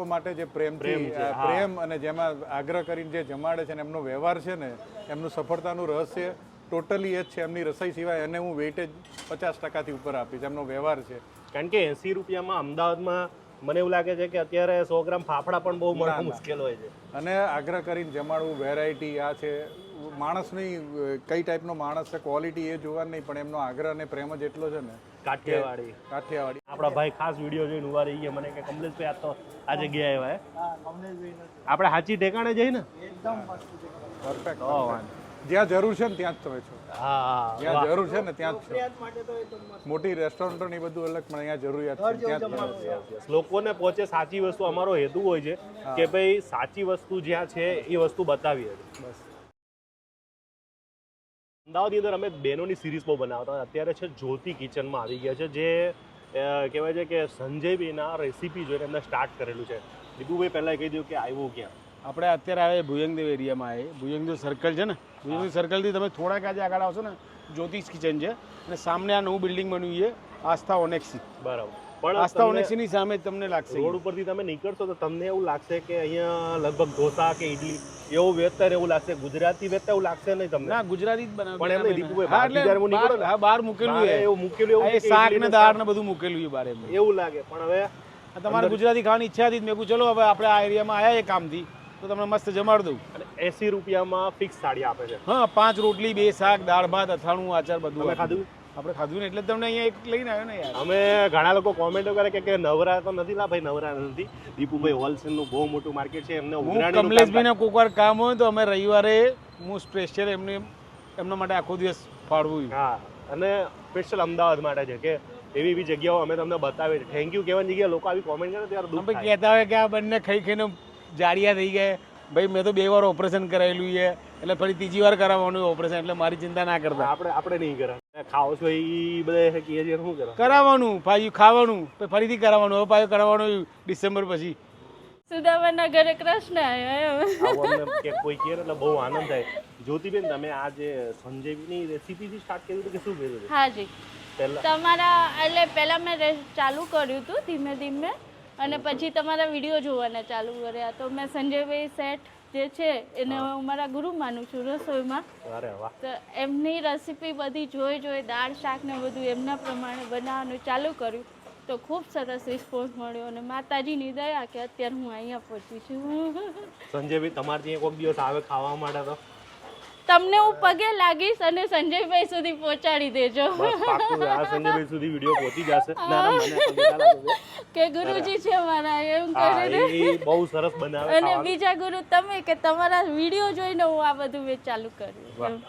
લોકો માટે જે પ્રેમથી પ્રેમ અને જેમાં આગ્રહ કરીને જે જમાડે છે ને એમનો વ્યવહાર છે ને એમનું સફળતાનું રહસ્ય ટોટલી એ જ છે એમની રસોઈ સિવાય એને હું વેઇટેજ પચાસ ટકાથી ઉપર આપીશ. એમનો વ્યવહાર છે. કારણ કે એસી રૂપિયામાં અમદાવાદમાં મને એવું લાગે છે કે અત્યારે સો ગ્રામ ફાફડા પણ બહુ મળવા મુશ્કેલ હોય છે. અને આગ્રહ કરીને જમાડવું વેરાયટી આ છે. માણસની કઈ ટાઈપનો માણસ છે ક્વોલિટી એ જોવાનું નહીં પણ એમનો આગ્રહ અને પ્રેમ જ એટલો છે ને કાઠિયાવાડી. કાઠિયાવાડી. આપણા ભાઈ ખાસ વીડિયો જોઈને ઊભા રહી ગયા. મને કે કમલેશભાઈ આ તો આ જગ્યાએ આવ્યા આપણે સાચી ઠેકાણે જઈએ ને એકદમ પરફેક્ટ. જ્યાં જરૂર છે ને ત્યાં જ તમે છો. જ્યાં જરૂર છે ને ત્યાં જ છો. મોટી રેસ્ટોરન્ટો ને એ બધું અલગ પણ અહીંયા જરૂરિયાત છે. ત્યાં. લોકોને પહોંચે સાચી વસ્તુ અમારો હેતુ હોય છે કે ભાઈ સાચી વસ્તુ જ્યાં છે એ વસ્તુ બતાવીએ. હતી બસ. અમદાવાદની અંદર અમે બહેનોની સિરીઝ બહુ બનાવતા અત્યારે છે જ્યોતિ કિચનમાં આવી ગયા છે જે કહેવાય છે કે સંજયભાઈના રેસીપી જોઈને એમને સ્ટાર્ટ કરેલું છે. દીપુભાઈ પહેલાં કહી દઉં કે આવ્યું ક્યાં? આપણે અત્યારે આવે ભુયંગદેવ એરિયામાં આવે ભુયંગદેવ સર્કલ છે ને? ભુયંગદેવ સર્કલથી તમે થોડાક આજે આગળ આવશો ને જ્યોતિષ કિચન છે. અને સામે આ નવું બિલ્ડિંગ બન્યું છે આસ્થા ઓનેક્સી બરાબર. પણ આસ્થા ઓનેક્સીની સામે તમને લાગશે. રોડ ઉપરથી તમે નીકળશો તો તમને એવું લાગશે કે અહીંયા લગભગ ઢોસા કે ઇડલી એવું વેતર એવું લાગશે. ગુજરાતી વેતર એવું લાગશે નહીં તમને. ના ગુજરાતી જ બનાવે પણ એમ દીપુભાઈ, હા, એટલે હું નીકળું હા બહાર મૂકેલું છે. એવું મૂકેલું એવું શાક ને દાળ ને બધું મૂકેલું છે બારે એમ. એવું લાગે. પણ હવે તમારે ગુજરાતી ખાવાની ઈચ્છા હતી મેં કહું ચલો હવે આપણે આ એરિયામાં આવ્યા એ કામથી. તો તમને મસ્ત જમાડ દઉં. એસી રૂપિયામાં ફિક્સ થાળી આપે છે. હા પાંચ રોટલી બે શાક દાળ ભાત અથાણું આચાર બધું ખાધું? આપણે ખાધું ને એટલે તમને અહીંયા એક લઈને આવ્યો ને યાર. અમે ઘણા લોકો કોમેન્ટો કરે કે કે નવરા તો નથી લા ભાઈ નવરા નથી. દીપુભાઈ હોલસેલનું બહુ મોટું માર્કેટ છે એમને હું ઉઘરાણીનું કામ કમલેશભાઈને વાર કામ હોય તો અમે રવિવારે હું સ્પેશિયલ એમને એમના માટે આખો દિવસ ફાળવું હા અને સ્પેશિયલ અમદાવાદ માટે છે કે એવી એવી જગ્યાઓ અમે તમને બતાવીએ. થેન્ક યુ કહેવાની જગ્યાએ લોકો આવી કોમેન્ટ કરે ત્યારે કહેતા હોય કે આ બંને ખાઈ ખાઈને જાડિયા થઈ ગયા. ભાઈ મેં તો બે વાર ઓપરેશન કરાયેલું છે. એટલે ફરી ત્રીજી વાર કરાવવાનું ઓપરેશન એટલે મારી ચિંતા ના કરતા. આપણે આપણે નહીં કરે ખાવ છો એ બધા કહે છે શું કરો કરાવવાનું પાછું ખાવાનું. પછી ફરીથી કરાવવાનું હવે પાછું કરાવવાનું ડિસેમ્બર પછી. સુદામાના ઘરે કૃષ્ણ આવ્યો એમ. કે કોઈ કહે એટલે બહુ આનંદ થાય. જ્યોતિબેન તમે આ જે સંજયની રેસીપીથી સ્ટાર્ટ કર્યું હતું કે શું કર્યું હતું? હાજી પહેલા તમારા એટલે પહેલાં મેં ચાલુ કર્યું હતું ધીમે ધીમે. અને પછી તમારા વીડિયો જોવાના ચાલુ કર્યા. તો મેં સંજયભાઈ શેઠ જે છે એને હું. મારા ગુરુ માનું છું રસોઈમાં. તો એમની રેસીપી બધી જોઈ જોઈ દાળ શાક ને બધું એમના પ્રમાણે બનાવવાનું ચાલુ કર્યું. તો ખૂબ સરસ રિસ્પોન્સ મળ્યો અને માતાજીની દયા કે અત્યારે હું અહીંયા પહોંચી છું. સંજયભાઈ તમારે ત્યાં કોઈક દિવસ આવે ખાવા માટે તો? તમને હું પગે લાગીશ અને સંજયભાઈ સુધી પહોંચાડી દેજો. સંજયભાઈ સુધી વીડિયો પહોંચી જશે. કે ગુરુજી છે મારા એમ કરીને બહુ સરસ બનાવે અને બીજા ગુરુ તમે કે તમારા વીડિયો જોઈને હું આ બધું મેં ચાલુ કર્યું.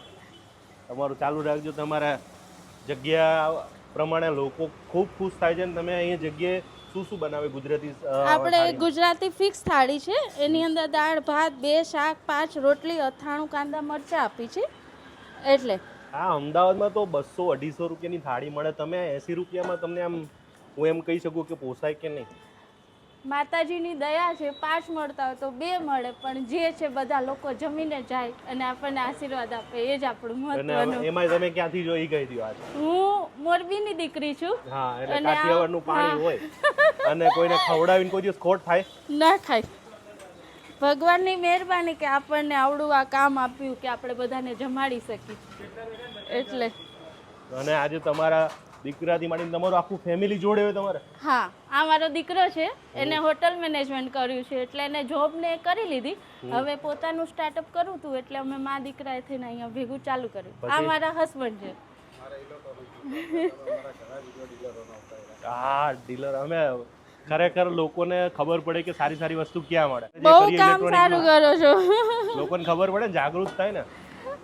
તમારું ચાલુ રાખજો. તમારા જગ્યા પ્રમાણે લોકો ખૂબ ખુશ થાય છે અને તમે અહીંયા જગ્યાએ શું શું બનાવે ગુજરાતી આપણે ગુજરાતી ફિક્સ થાળી છે. એની અંદર દાળ ભાત બે શાક પાંચ રોટલી અથાણું કાંદા મરચાં આપી છે. એટલે આ અમદાવાદમાં તો બસો અઢીસો રૂપિયાની થાળી મળે. તમે એસી રૂપિયામાં તમને આમ હું એમ કહી શકું કે પોસાય કે નહીં? માતાજીની દયા છે પાંચ મળતા હોય તો બે મળે પણ જે છે બધા લોકો જમીને જાય અને આપણને આશીર્વાદ આપે એ જ આપણું મહત્વનું. એમાં તમે ક્યાંથી જોઈ ગઈ હતી આજે હું મોરબીની દીકરી છું. હા એટલે કાઠિયાવાડનું પાણી હોય. અને કોઈને ખવડાવીને કોઈ દિવસ ખોટ થાય? ના થાય. ભગવાનની મહેરબાની કે આપણને આવડું આ કામ આપ્યું કે આપણે બધાને જમાડી શકીએ. એટલે. અને આજે તમારા દીકરાથી માંડીને તમારું આખું ફેમિલી જોડે હોય તમારે. હા આ મારો દીકરો છે એને હોટલ મેનેજમેન્ટ કર્યું છે એટલે એને જોબ ને કરી લીધી. હવે પોતાનું સ્ટાર્ટઅપ કરું હતું એટલે અમે મા દીકરા થઈને અહીંયા ભેગું ચાલુ કર્યું. આ મારા હસબન્ડ છે. હા ડીલર અમે ખરેખર લોકોને ખબર પડે કે સારી સારી વસ્તુ ક્યાં મળે. બહુ કામ સારું કરો છો. લોકોને ખબર પડે જાગૃત થાય ને.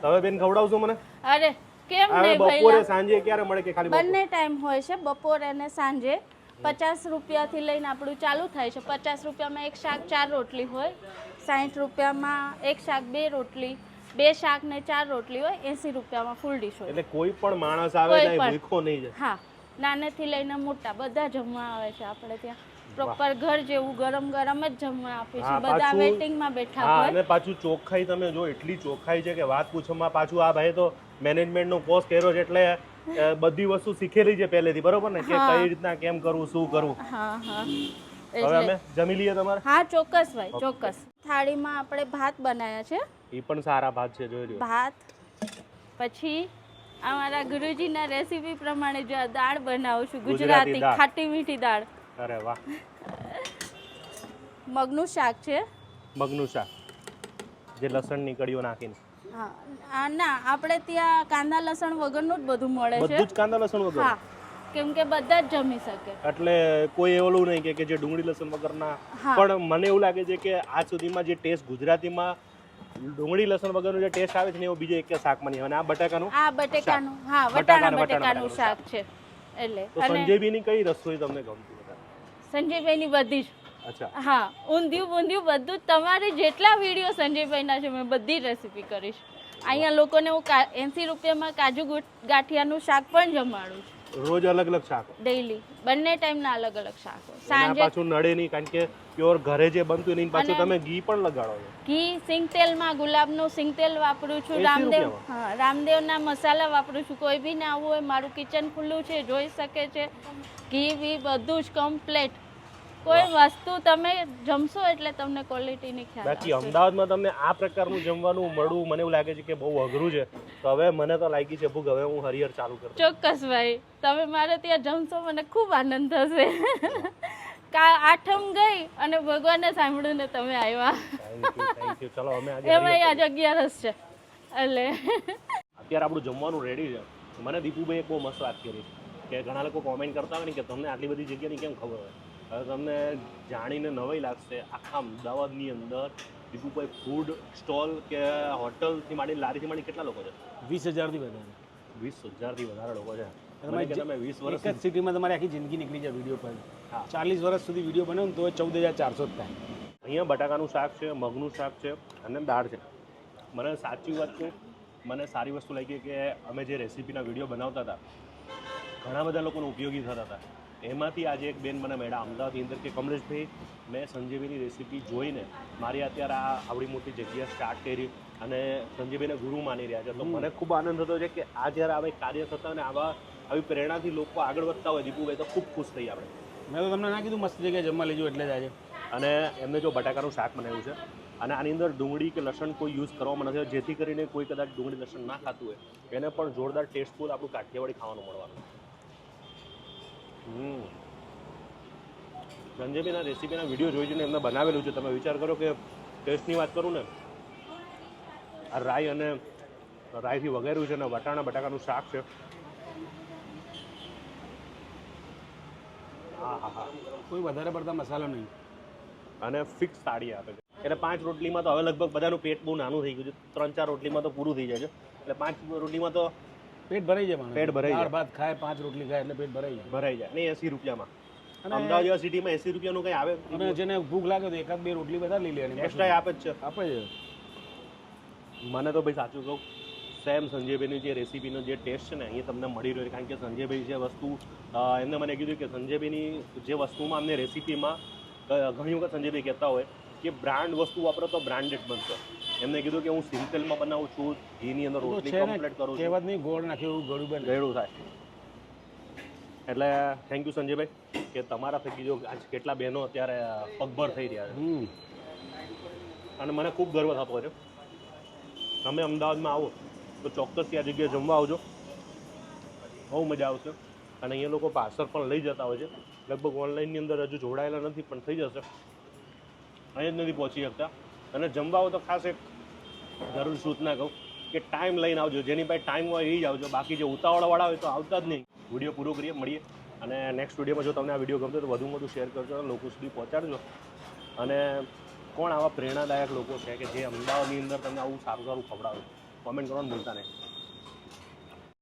તમે બેન ખવડાવશો મને? અરે કેમ નહીં બપોરે સાંજે ક્યારે મળે કે ખાલી બંને ટાઈમ હોય છે બપોર અને સાંજે. પચાસ રૂપિયાથી લઈને આપણું ચાલુ થાય છે. પચાસ રૂપિયામાં એક શાક ચાર રોટલી હોય સાઠ રૂપિયામાં એક શાક બે રોટલી બે શાક ને ચાર રોટલી હોય એંસી રૂપિયામાં ફૂલ ડીશ હોય. એટલે કોઈ પણ માણસ આવે. ભૂખો નહીં જાય. હા નાનેથી લઈને મોટા બધા જમવા આવે છે આપણે ત્યાં. પ્રોપર ઘર જેવું ગરમ ગરમ જ જમવા આપે છે. બધા વેટિંગમાં બેઠા હોય. અને પાછું ચોખ્ખાઈ તમે જો એટલી ચોખ્ખાઈ છે કે વાત પૂછવામાં પાછું આ ભાઈ તો મેનેજમેન્ટનો કોર્સ કર્યો છે એટલે બધી વસ્તુ શીખેલી છે પહેલેથી બરોબર ને? કે. કઈ રીતના કેમ કરવું શું કરવું? હા હા. હવે અમે જમી લઈએ તમારે? હા ચોક્કસ ભાઈ ચોક્કસ. થાળીમાં આપણે ભાત બનાવ્યા છે. એ પણ સારા ભાત છે જોઈ લો ભાત પછી અમારા ગુરુજીના રેસીપી પ્રમાણે જો દાળ બનાવું છું ગુજરાતી ખાટી મીઠી દાળ. અરે વાહ. મગનું શાક છે? મગનું શાક. જે લસણની કળીઓ નાખીને. હા ના આપણે ત્યાં કાંદા લસણ વગરનું જ બધું મળે છે. બધું જ કાંદા લસણ વગર? હા કેમ કે બધા જ જમી શકે. એટલે કોઈ એવું નહીં કે કે જે ડુંગળી લસણ વગરના. પણ મને એવું લાગે છે કે આજ સુધીમાં જે ટેસ્ટ ગુજરાતીમાં ડુંગળી લસણ વગરનો જે ટેસ્ટ આવે છે ને એવો બીજો એક શાકમાં નહીં. અને આ બટાકાનું આ બટાકાનું હા વટાણા બટાકાનું શાક. છે. એટલે સંજયબીની કઈ રસોઈ તમને ગમતી? સંજયભાઈની બધી જ. હા ઊંધિયું બૂંધિયું બધું તમારે જેટલા વીડિયો સંજયભાઈના છે મેં બધી રેસીપી કરીશ. અહીંયા લોકોને હું એંસી રૂપિયામાં કાજુ ગાંઠિયાનું શાક પણ જમાડું છું. રોજ અલગ અલગ શાક ડેઈલી બંને ટાઈમના અલગ અલગ શાક હોય. સાંજે પાછું નડે નહીં કારણ કે પ્યોર ઘરે જે બનતું એની પાછું તમે ઘી પણ લગાડો છો. ઘી સિંગ તેલમાં ગુલાબનું સિંગ તેલ વાપરું છું રામદેવ હા હા રામદેવના મસાલા વાપરું છું. કોઈ બી ના હોય મારું કિચન ખુલ્લું છે જોઈ શકે છે. ઘી વી બધું જ કમ્પ્લેટ કોઈ વસ્તુ તમે જમશો એટલે તમને ક્વોલિટીની ખ્યાલ બાકી અમદાવાદમાં તમને આ પ્રકારનું જમવાનું મળવું મને એવું લાગે છે કે બહુ અઘરું છે. તો હવે મને તો લાગી છે ભૂખ હવે હું હરિહર ચાલુ કરું. ચોક્કસ ભાઈ. તમે મારે ત્યાં જમશો મને ખૂબ આનંદ થશે. કા આઠમ ગઈ અને ભગવાનને સાંભળ્યું ને તમે આવ્યા. એમાં આજ અગિયારસ છે. એટલે અત્યારે આપણું જમવાનું રેડી છે. મને દીપુભાઈ એક બહુ મસ્ત વાત કરી. કે ઘણા લોકો કોમેન્ટ કરતા હોય ને કે તમને આટલી બધી જગ્યાની કેમ ખબર હોય? હવે તમને જાણીને નવાઈ લાગશે આખા અમદાવાદની અંદર દીપુભાઈ ફૂડ સ્ટોલ કે હોટલથી માંડી લારીથી માંડી કેટલા લોકો છે? વીસ હજારથી વધારે. વીસ હજારથી વધારે લોકો છે. તમે વીસ એક વર્ષ જ સિટીમાં તમારી આખી જિંદગી નીકળી જાય વીડિયો પર. હા. ચાલીસ વર્ષ સુધી વીડિયો બનાવો તો ચૌદ હજાર ચારસો જ થાય. અહીંયા બટાકાનું શાક છે મગનું શાક છે અને દાળ છે. મને સાચી વાત છે મને સારી વસ્તુ લાગી કે અમે જે રેસીપીના વીડિયો બનાવતા હતા ઘણા બધા લોકોને ઉપયોગી થતા હતા. એમાંથી આજે એક બેન મને મેળા અમદાવાદની અંદર કે કમલેશભાઈ મેં સંજીવીની રેસીપી જોઈને મારી અત્યારે આ આવડી મોટી જગ્યા સ્ટાર્ટ કરી અને સંજીવીને ગુરુ માની રહ્યા છે. તો મને ખૂબ આનંદ થતો છે કે આ જ્યારે આવા કાર્ય થતા અને આવા આવી પ્રેરણાથી લોકો આગળ વધતા હોય દીપુભાઈ તો ખૂબ ખુશ થઈ આપણે. મેં તો તમને ના કીધું મસ્ત જગ્યાએ જમવા લેજો એટલે જ આજે. અને એમને જો બટાકાનું શાક બનાવ્યું છે અને આની અંદર ડુંગળી કે લસણ કોઈ યુઝ કરવામાં નથી જેથી કરીને કોઈ કદાચ ડુંગળી લસણ ના ખાતું હોય એને પણ જોરદાર ટેસ્ટફુલ આપણું કાઠિયાવાડી ખાવાનું મળવાનું. સંજયભાઈના રેસીપીના વીડિયો જોઈ જોઈને એમને બનાવેલું છે. તમે વિચાર કરો કે ટેસ્ટની વાત કરું ને આ રાઈ અને રાઈથી વગેરું છે અને વટાણા બટાકાનું શાક છે. હા હા હા કોઈ વધારે પડતા મસાલો નહીં. અને ફિક્સ સાડી આપે છે. એટલે પાંચ રોટલીમાં તો હવે લગભગ બધાનું પેટ બહુ નાનું થઈ ગયું છે. ત્રણ ચાર રોટલીમાં તો પૂરું થઈ જાય છે. એટલે પાંચ રોટલીમાં તો પેટ ભરાઈ જાય પેટ ભરાઈ જાય. ભાત ખાય પાંચ રોટલી ખાય એટલે પેટ ભરાઈ જાય. ભરાઈ જાય. નહીં એસી રૂપિયામાં. અમદાવાદ જેવા સિટીમાં એસી રૂપિયાનું કંઈ આવે? અને જેને ભૂખ લાગે તો એકાદ બે રોટલી બધા લઈ લેવાની. એક્સ્ટ્રા આપે જ છે. આપે છે મને તો ભાઈ સાચું કહું સેમ સંજયભાઈની જે રેસીપીનો જે ટેસ્ટ છે ને અહીંયા તમને મળી રહ્યો છે. કારણ કે સંજયભાઈ જે વસ્તુ એમને મને કીધું કે સંજયભાઈની જે વસ્તુમાં અમને રેસીપીમાં ઘણી વખત સંજયભાઈ કહેતા હોય કે બ્રાન્ડ વસ્તુ વાપરો તો બ્રાન્ડેડ બનશે. એમને કીધું કે હું સિમ્પલમાં બનાવું છું ઘીની અંદર રોટલી કમ્પ્લીટ કરું છું. કહેવત નહીં ગોળ નાખ્યું એવું ગળું બને. ગળું થાય. એટલે થેન્ક યુ સંજયભાઈ કે તમારા થકી જો આજ કેટલા બહેનો અત્યારે પગભર થઈ રહ્યા છે. અને મને ખૂબ ગર્વ થતો છે. તમે અમદાવાદમાં આવો તો ચોક્કસથી આ જગ્યાએ જમવા આવજો. બહુ મજા આવશે. અને અહીંયા લોકો પાર્સલ પણ લઈ જતા હોય છે. લગભગ ઓનલાઈનની અંદર હજુ જોડાયેલા નથી પણ થઈ જશે. અહીંયા જ નથી પહોંચી શકતા. અને જમવા આવો તો ખાસ એક જરૂર સૂચના કહું કે ટાઈમ લઈને આવજો. જેની પાસે ટાઈમ હોય એ જ આવજો. બાકી જે ઉતાવળવાળા હોય તો આવતા જ નહીં. વીડિયો પૂરો કરીએ, મળીએ. અને નેક્સ્ટ વિડીયોમાં જો તમને આ વીડિયો ગમતો તો વધુ વધુ શેર કરજો. લોકો સુધી પહોંચાડજો. અને કોણ આવા પ્રેરણાદાયક લોકો છે કે જે અમદાવાદની અંદર તમને આવું સારું સારું ખવડાવે? કોમેન્ટ કરવાનું ભૂલતા નહીં.